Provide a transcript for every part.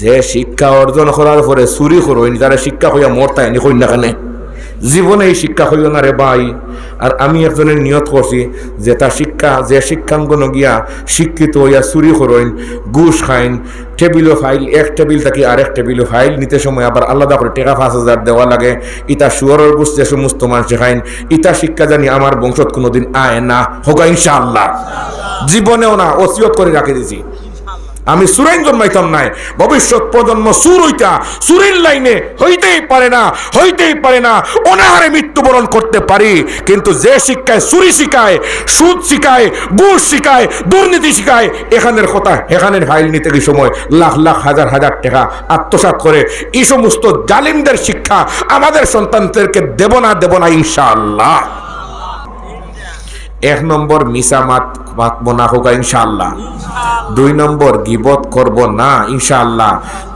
যে শিক্ষা অর্জন করার পরে চুরি করইন তারা শিক্ষা হইয়া মরতা এনে কইন না কেনে জীবনে এই শিক্ষা হইল না রে ভাই আর আমি একজনের নিয়ত করছি যে তার শিক্ষা, যে শিক্ষাঙ্গন গিয়া শিক্ষিত হইয়া চুরি করইন ঘুষ খাইন টেবিলও ফাইল, এক টেবিল থাকি আরেক টেবিলও ফাইল, নিতে সময় আবার আলাদা করে টাকা পাঁচ হাজার দেওয়া লাগে ইটা সুয়ারের ঘুষ যে সমস্ত মানুষ খাইন ইটা শিক্ষা জানি আমার বংশত কোনোদিন আয় না। হোক ইনশাআল্লাহ। জীবনেও না ওসিয়ত করে রাখে দিছি। আমি সুরাইন জন্মাইতাম নাই। ভবিষ্যৎ প্রজন্ম সুর হইতা, সুরের লাইনে হইতেই পারে না, হইতেই পারে না। অনাহারে মৃত্যুবরণ করতে পারি, কিন্তু যে শিক্ষায় চুরি শিখায়, সুদ শিখায় গুড় শিখায়, দুর্নীতি শিখায়, এখানের কথা, এখানের ফাইল নিতে কি সময়, লাখ লাখ, হাজার হাজার টাকা আত্মসাৎ করে, এই সমস্ত জালিমদের শিক্ষা আমাদের সন্তানদেরকে দেব না দেব না, ইনশাআল্লাহ। এক নম্বর মিসামাত মাতবো না হোক ইনশাআল্লাহ। দুই নম্বর গিবত করব না, ইনশাআল্লাহ।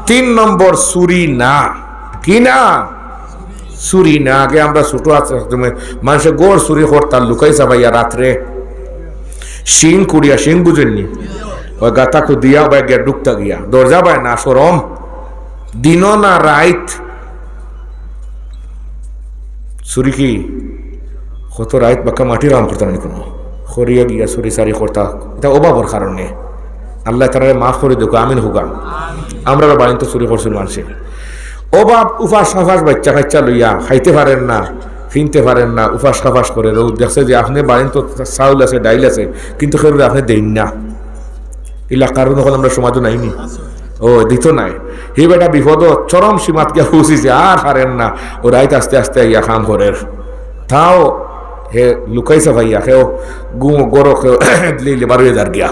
তিন নম্বর সুরি না। কি না? সুরি না। আগে আমরা ছোট আছে মানুষের গোড় চুরি করতাম লুকাইছা ভাইয়া রাত্রে। শিং কুড়িয়া, শিং বুঝেননি? ওই গাতাকু দিয়া বাই গিয়া ডুকতা গিয়া। দরজা বাই না সরম দিন না, রাইত। চুরি কি? কত রাইত বাক্কা মাটি রাম করতাম কোনো খরিয়া গিয়া চুরি চারি করতা এটা অভাবর কারণে আল্লাহ তারা মাফ করে দেখো আমিন হুগা আমরা বাড়িতে তো চুরি করছিল মানুষে অভাব উপাস খাফাস বাচ্চা কাচ্চা লইয়া খাইতে পারেন না ফিনতে পারেন না উপাস খাফাস করে রোদ দেখছে যে আপনি বাড়িতে তো চাউল আছে ডাইল আছে কিন্তু সেগুলো আপনি দেন না ইলা কারণ হল আমরা সমাজও নাইনি ও দিত নাই হি বেটা বিপদ চরম সীমাত গিয়া ফুসিছে আর পারেন না ও রাইত আস্তে আস্তে ইয়া খাম করের তাও হে লুকাইছে ভাইয়া সেও গু গরো সেও দিলে বারো হাজার গিয়া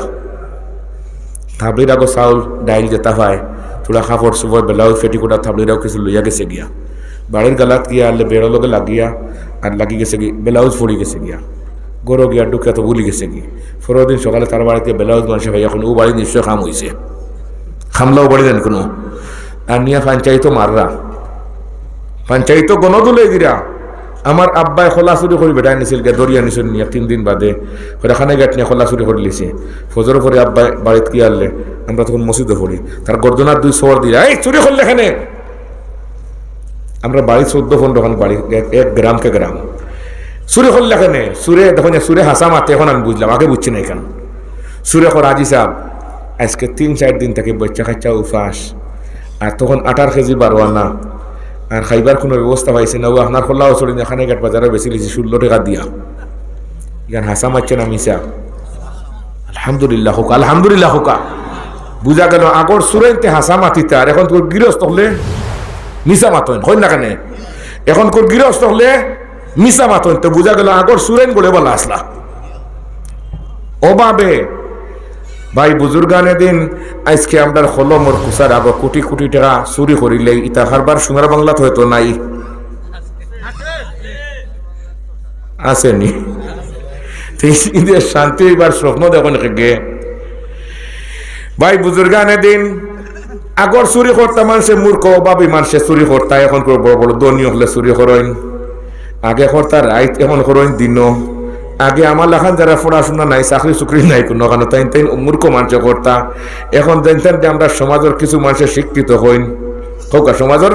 থাবলির আগো চাউল ডাইল যেটা হয় থোড়া কাপড় চুপড় বেলাউজ ফেটিকোটা থাবলিরাও কিছু লইয়া গেছে গিয়া বাড়ির গালাত গিয়া আনলে বেড়ার লগে লাগিয়া আর লাগি গেছে কি ব্লাউজ পড়ি গেছে গিয়া গরো গিয়া ডুকে তো ভুলি গেছে কি পরের দিন সকালে তার বাড়িতে ব্লাউজ মানুষে ভাই এখন ও বাড়ি নিশ্চয় খাম হয়েছে খামলাও বাড়ি দেন কোনো আর নিয়া পঞ্চায়েতও মাররা পঞ্চায়েত গণদুলে দিরা আমার আব্বাই খোলা চুরি করে বেটাই নিছিল গে দরিয়া নিছিল নিয়ে তিন দিন বাদে। ওখানে গেট নিয়ে খোলা চুরি করে লিছে ফজর পরে আব্বাই বাড়িতে কি আনলে, আমরা তখন মসজিদে পড়ি। তার গর্দনার দুই সর দিয়ে এই, চুরি করলে এখানে আমরা বাড়ি চোদ্দ পনেরো খান বাড়ি, এক গ্রামকে গ্রাম সুরে করলে এখানে সুরে দেখুন সুরে হাসা মাতে এখন আমি বুঝলাম, আগে বুঝছি না এখান। সুরে কর আজি সাহ আজকে তিন চার দিন থেকে বাচ্চা কাচ্চা উফাস। আর তখন আঠার কেজি বারো আর খাইবার কোনো ব্যবস্থা পাইছে না। ও আপনার খোল্লাও চলি এখানে গেট বাজারে বেশি লিছি, ষোলো টাকা দিয়া। ইয়ার হাসা মারছে না মিশা আলহামদুলিল্লাহ হোকা আলহামদুলিল্লাহ হোকা। বুঝা গেল, আগর সুরেনতে হাসা মাতিতে, আর এখন তোর গৃহস্থ হলে মিশা মাতন হয় না কেন? এখন তোর গৃহস্থ হলে মিশা মাতন তো বুঝা গেল, আগর সুরেন বলে বলা আসলা। অভাবে ভাই, বুজুর্গানে দিন, আজকে আমরা হলমর কুসার আগ, কোটি কোটি টাকা চুরি করিলে ইতা হারবার সোনার বাংলাত হয়তো নাই। আসেনি। ঈদের শান্তি এবার স্বপ্ন দেখুন গে? ভাই, বুজুর্গানে দিন, আগর চুরি করতা মানুষে মূর্খ অভাবী মানুষে চুরি করতা এখন বড় বড় দনীয় হলে চুরি করেন আগে করতা রাইত এখন করেন দিন। আগে আমার লাখান যারা পড়াশোনা নাই, চাকরি চুকরি নাই, কোনো কারণ তাই তাই মূর্খ মানুষ করতা। এখন জানতেন যে আমরা সমাজের কিছু মানুষের শিক্ষিত হইন হোক সমাজের?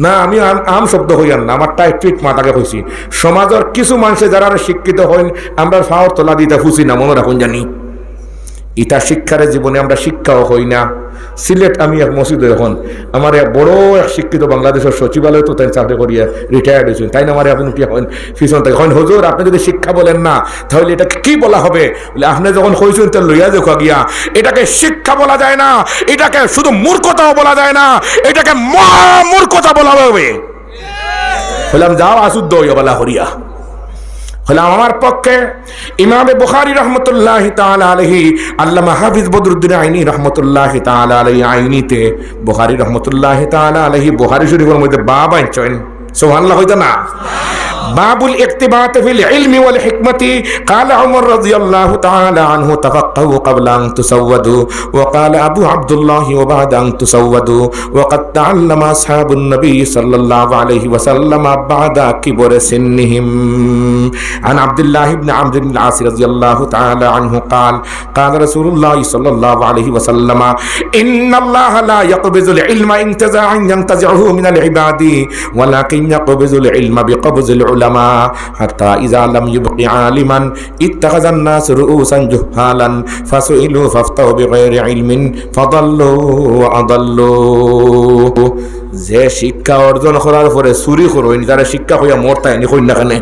না, আমি আম- শব্দ হইয়ান না, আমার টাইট ট্রিট মাতাকে হইছি। সমাজের কিছু মানুষে যারা শিক্ষিত হইন, আমরা ফাওয়ার তোলা দিতে ফুসি না, মনে রাখুন জানি। ইটা শিক্ষার জীবনে আমরা শিক্ষাও হই না। সিলেট আমি এক মসজিদে এখন আমার এক বড় এক শিক্ষিত বাংলাদেশের সচিবালয় তো তাই চাকরি করিয়া রিটায়ার্ড হয়েছেন তাই না আমার আপনি উঠিয়া হন ফিসন থেকে। হন হজুর আপনি যদি শিক্ষা বলেন না, তাহলে এটাকে কি বলা হবে? বলে, আপনি যখন হয়েছেন তো লইয়া দেখা গিয়া। এটাকে শিক্ষা বলা যায় না, এটাকে শুধু মূর্খতাও বলা যায় না, এটাকে মূর্খতা বলা হবে। বললাম যাও হইয়া বলা হরিয়া হলাম আমার পক্ষে। ইমামে বুখারি রহমতুল্লাহ আলহি আল্লামা হাফিজ বদরুদ্দিন আইনি রহমতুল্লাহ আলহি আইনিতে, বুখারি রহমতুল্লাহ আলহি বুহারি শরীফের মধ্যে বাবা আনছেন সুবহানাল্লাহ, হইতো না? باب الاكتبات في العلم والحكمة قال عمر رضي الله تعالى عنه تفقهوا قبل أن تسودوا وقال أبو عبد الله وبعد أن تسودوا وقد تعلم أصحاب النبي صلى الله عليه وسلم بعد كبر سنهم عن عبد الله بن عمرو بن العاص رضي الله تعالى عنه قال قال رسول الله صلى الله عليه وسلم إن الله لا يقبض العلم انتزاعا ينتزعه من العباد ولكن يقبض العلم بقبض العلماء উলামা ইজা লাম ইউবকি আলিমান ইত্তাখাযান নাস রুউসান জুহালান ফাসুইলু ফাফতাউ বিগাইরি ইলমিন, ফাদাল্লু আদাল্লু। যে শিক্ষা অর্জন করার পরে চুরি করো তারা শিক্ষা হইয়া মরতায়নি না কানে?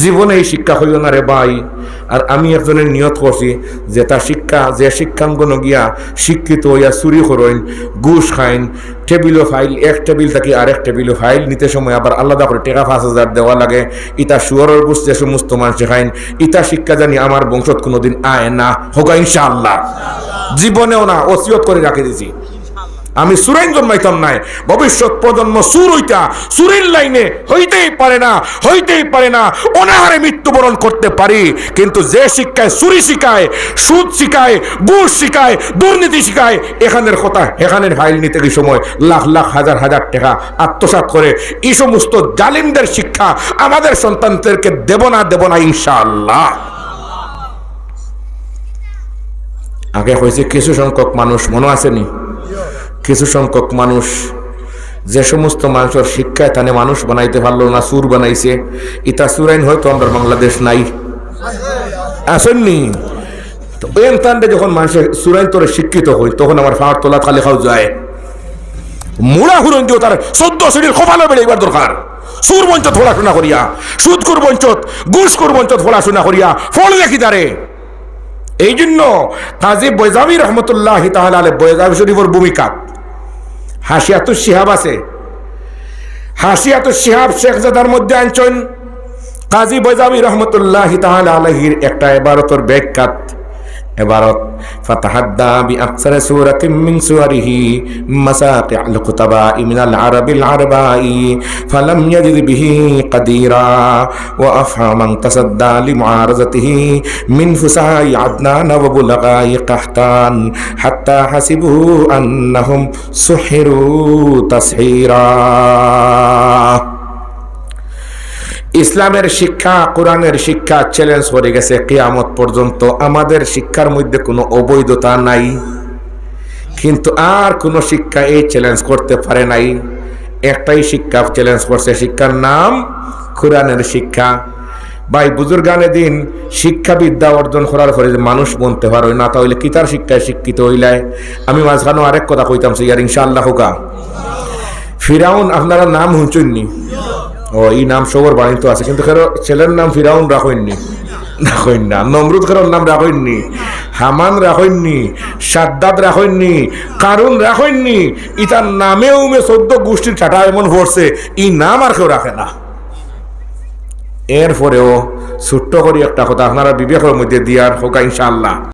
জীবনে এই শিক্ষা হইল না রে ভাই। আর আমি একজনের নিয়ত করছি যে তার শিক্ষা, যে শিক্ষাঙ্গন গিয়া শিক্ষিত হইয়া চুরি করইন ঘুষ খাইন টেবিলও ফাইল, এক টেবিল থাকি আর আরেক টেবিলও ফাইল নিতে সময় আবার আলাদা করে টাকা পাঁচ হাজার দেওয়া লাগে। ইতা শুয়ারের ঘুষ যে সমস্ত মানুষ খাইন, ইতা শিক্ষা জানি আমার বংশত কোনোদিন আয় না। হোগা ইনশাআল্লাহ। জীবনেও না, ওসিয়ত করে রাখে দিছি। আমি সুরাইন জন্মাইতাম নাই। ভবিষ্যৎ প্রজন্ম সুর হইতা, সুরের লাইনে হইতেই পারে না, হইতেই পারে না, অনাহারে মৃত্যুবরণ করতে পারি। কিন্তু যে শিক্ষায় সুরি শিখায়, সুদ শিখায় বুশ শিখায়, দুর্নীতি শিখায়, এখানের কথা এখানের ফাইল নিতে এই সময় লাখ লাখ হাজার হাজার টাকা আত্মসাৎ করে এই সমস্ত জালিমদের শিক্ষা আমাদের সন্তানদেরকে দেব না দেব না, ইনশাআল্লাহ। আগে হয়েছে কিছু সংখ্যক মানুষ, মনে আসেনি কিছু সংখ্যক মানুষ যে সমস্ত মানুষের শিক্ষায় তানে মানুষ বানাইতে পারল না, সুর বানাইছে। ইতা সুরাইন হয়তো আমরা বাংলাদেশ নাই। আসেননি? যখন মানুষের সুরাইন তোরে শিক্ষিত হই, তখন আমার ফাঁড় তোলা খালি খাও যায়। মুড়া দিও তার চোদ্দ শ্রেণির কপালে বেড়ে দরকার। সুর বঞ্চত পড়াশোনা করিয়া, সুদকুর বঞ্চত ঘুষকুর বঞ্চত পড়াশোনা করিয়া, ফল দেখি তারে। এই জন্য কাজী বৈজাবি রহমতুল্লাহ তাহলে বৈজাবি শরীফের ভূমিকা হাসিয়াতুর সিহাব আছে। হাসিয়াতুর সিহাব শেখজাদার মধ্যে আনছেন কাজী বৈজাবি রহমতুল্লাহ তাহলে আলহির একটা এবারতর ব্যাখ্যাত। عبارت فتحدى بأكثر سورة من سوره مساقع الكتباء من العرب العرباء فلم يجد به قديرا. وأفهى من تصدى لمعارضته من فساء عدنان وبلغاء قحطان حتى حسبوا أنهم سحروا تسحيرا. ইসলামের শিক্ষা, কোরআনের শিক্ষা চ্যালেঞ্জ করে গেছে কেয়ামত পর্যন্ত। আমাদের শিক্ষার মধ্যে কোনো অবৈধতা নাই। কিন্তু আর কোনো শিক্ষা এই চ্যালেঞ্জ করতে পারে নাই। একটাই শিক্ষা চ্যালেঞ্জ করছে, শিক্ষার নাম কোরআনের শিক্ষা। ভাই, বুজুর্গানে দিন শিক্ষা বিদ্যা অর্জন করার পরে মানুষ বনতে পারো, না তাহলে কি তার শিক্ষায় শিক্ষিত হইলায় আমি মাঝখানেও আরেক কথা কইতাম সে ইয়ার ইনশাআল্লাহ হোকা। ফিরাউন, আপনারা নাম হুঁচুননি ও, এই নাম সবর বাণিত আছে, কিন্তু খেরো ছেলের নাম ফিরাউন রাখেননি রাখেন না নমরুদ খেরোর নাম রাখেননি হামান রাখেননি সাদ্দাদ রাখেননি কারুন রাখেননি ইতার নামেও মে চোদ্দ গোষ্ঠীর চাটা এমন পড়ছে এই নাম আর কেউ রাখে না। এরপরেও ছোট্ট করি একটা কথা আপনারা বিবেকের মধ্যে দিয়ার হোক ইনশাআল্লাহ।